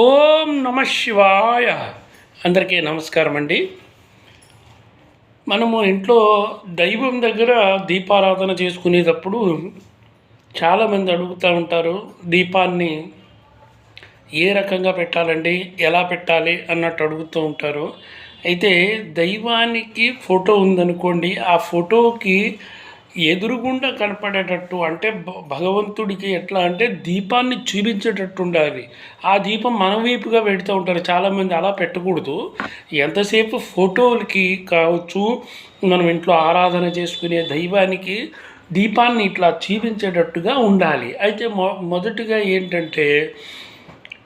ఓం నమ శివాయ. అందరికీ నమస్కారం అండి. మనము ఇంట్లో దైవం దగ్గర దీపారాధన చేసుకునేటప్పుడు చాలామంది అడుగుతూ ఉంటారు దీపాన్ని ఏ రకంగా పెట్టాలండి? ఎలా పెట్టాలి? అన్నట్టు అడుగుతూ ఉంటారు. అయితే దైవానికి ఫోటో ఉందనుకోండి ఆ ఫోటోకి ఎదురుగుండా కనపడేటట్టు అంటే భ- భగవంతుడికి ఎట్లా అంటే దీపాన్ని చూపించేటట్టు ఉండాలి ఆ దీపం మన వైపుగా పెడుతూ ఉంటారు. చాలామంది అలా పెట్టకూడదు. ఎంతసేపు ఫోటోలకి కావచ్చు మనం ఇంట్లో ఆరాధన చేసుకునే దైవానికి దీపాన్ని ఇట్లా చూపించేటట్టుగా ఉండాలి. అయితే మొ మొదటిగా ఏంటంటే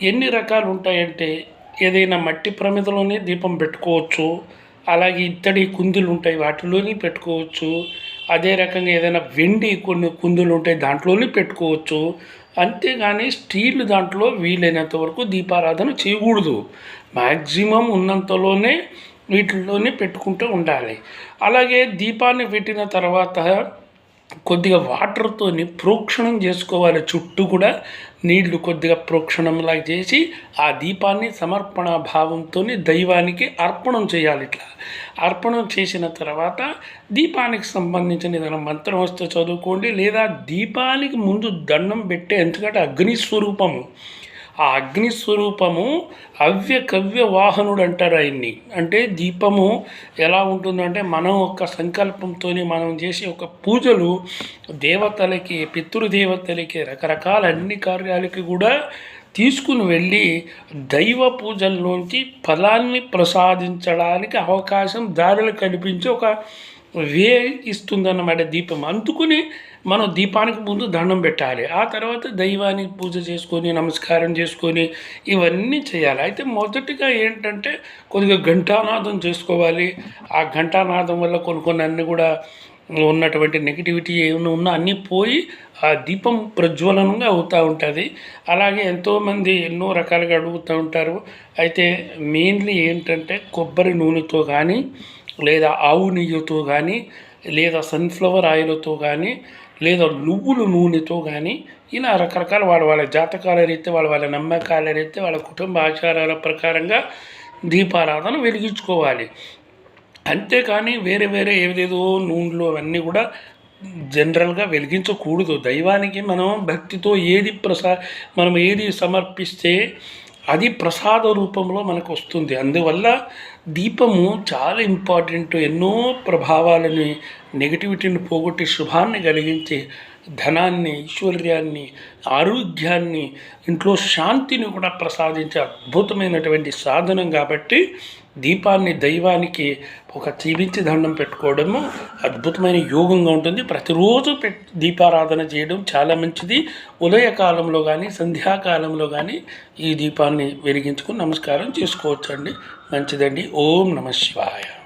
ఎన్ని రకాలు ఉంటాయంటే ఏదైనా మట్టి ప్రమిదలోనే దీపం పెట్టుకోవచ్చు. అలాగే ఇత్తడి కుందులు ఉంటాయి. వాటిలోని పెట్టుకోవచ్చు. అదే రకంగా ఏదైనా వెండి కొన్ని కుందులు ఉంటాయి దాంట్లోనే పెట్టుకోవచ్చు. అంతేగాని స్టీల్ దాంట్లో వీలైనంత వరకు దీపారాధన చేయకూడదు. మ్యాక్సిమం ఉన్నంతలోనే వీటిల్లోనే పెట్టుకుంటూ ఉండాలి. అలాగే దీపాన్ని పెట్టిన తర్వాత కొద్దిగా వాటర్తోని ప్రోక్షణం చేసుకోవాలి. చుట్టూ కూడా నీళ్ళు కొద్దిగా ప్రోక్షణంలా చేసి ఆ దీపాన్ని సమర్పణ భావంతో దైవానికి అర్పణం చేయాలి ఇట్లా. అర్పణం చేసిన తర్వాత దీపానికి సంబంధించిన ఏదైనా మంత్రం వస్తే చదువుకోండి. లేదా దీపానికి ముందు దండం పెట్టే ఎందుకంటే అగ్ని స్వరూపము. ఆ అగ్ని స్వరూపము అవ్య కవ్య వాహనుడు అంటారు ఆయన్ని. అంటే దీపము ఎలా ఉంటుందంటే మనం ఒక సంకల్పంతోనే మనం చేసే ఒక పూజలు దేవతలకి పితృదేవతలకి రకరకాల అన్ని కార్యాలకి కూడా తీసుకుని వెళ్ళి దైవ పూజల్లోంచి ఫలాన్ని ప్రసాదించడానికి అవకాశం దారులు కనిపించే ఒక వే ఇస్తుందన్నమాట దీపం. అందుకుని మనం దీపానికి ముందు దండం పెట్టాలి. ఆ తర్వాత దైవానికి పూజ చేసుకొని నమస్కారం చేసుకొని ఇవన్నీ చేయాలి. అయితే మొదటిగా ఏంటంటే కొద్దిగా ఘంటానాదం చేసుకోవాలి. ఆ ఘంటానాదం వల్ల కొన్ని కొన్ని అన్నీ కూడా ఉన్నటువంటి నెగిటివిటీ ఏమైనా ఉన్నా అన్నీ పోయి ఆ దీపం ప్రజ్వలనంగా అవుతూ ఉంటుంది. అలాగే ఎంతోమంది ఎన్నో రకాలుగా అడుగుతూ ఉంటారు. అయితే మెయిన్లీ ఏంటంటే కొబ్బరి నూనెతో కానీ లేదా ఆవు నెయ్యితో కానీ లేదా సన్ఫ్లవర్ ఆయిల్తో కానీ లేదా నువ్వుల నూనెతో కానీ ఇలా రకరకాల వాళ్ళ వాళ్ళ జాతకాల రీతి వాళ్ళ వాళ్ళ నమ్మకాల రీతి వాళ్ళ కుటుంబ ఆచారాల ప్రకారంగా దీపారాధన వెలిగించుకోవాలి. అంతేకాని వేరే వేరే ఏదేదో నూనెలు అవన్నీ కూడా జనరల్గా వెలిగించకూడదు. దైవానికి మనం భక్తితో ఏది ప్రసా మనం ఏది సమర్పిస్తే అది ప్రసాద రూపంలో మనకు వస్తుంది. అందువల్ల దీపము చాలా ఇంపార్టెంట్ ఎన్నో ప్రభావాలని నెగిటివిటీని పోగొట్టి శుభాన్ని కలిగించి ధనాన్ని ఐశ్వర్యాన్ని ఆరోగ్యాన్ని ఇంట్లో శాంతిని కూడా ప్రసాదించే అద్భుతమైనటువంటి సాధనం కాబట్టి దీపాన్ని దైవానికి ఒక జీవించి దండం పెట్టుకోవడము అద్భుతమైన యోగంగా ఉంటుంది. ప్రతిరోజు పెట్ దీపారాధన చేయడం చాలా మంచిది. ఉదయకాలంలో కానీ సంధ్యాకాలంలో కానీ ఈ దీపాన్ని వెలిగించుకుని నమస్కారం చేసుకోవచ్చండి. మంచిదండి. ఓం నమ శివాయ.